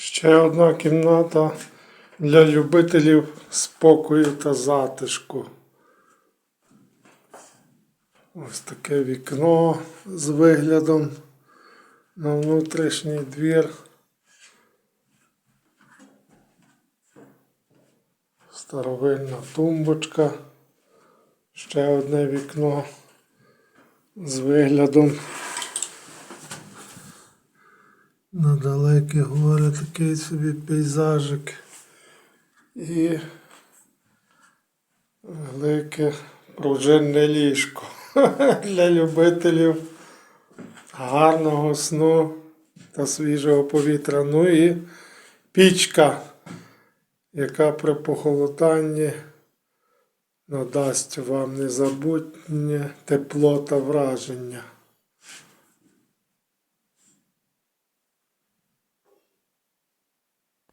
Ще одна кімната для любителів спокою та затишку. Ось таке вікно з виглядом на внутрішній двір. Старовинна тумбочка. Ще одне вікно з виглядом на далекі гори такий собі пейзажик. І велике пружинне ліжко для любителів гарного сну та свіжого повітря. Ну і пічка, яка при похолоданні надасть вам незабутнє тепло та враження.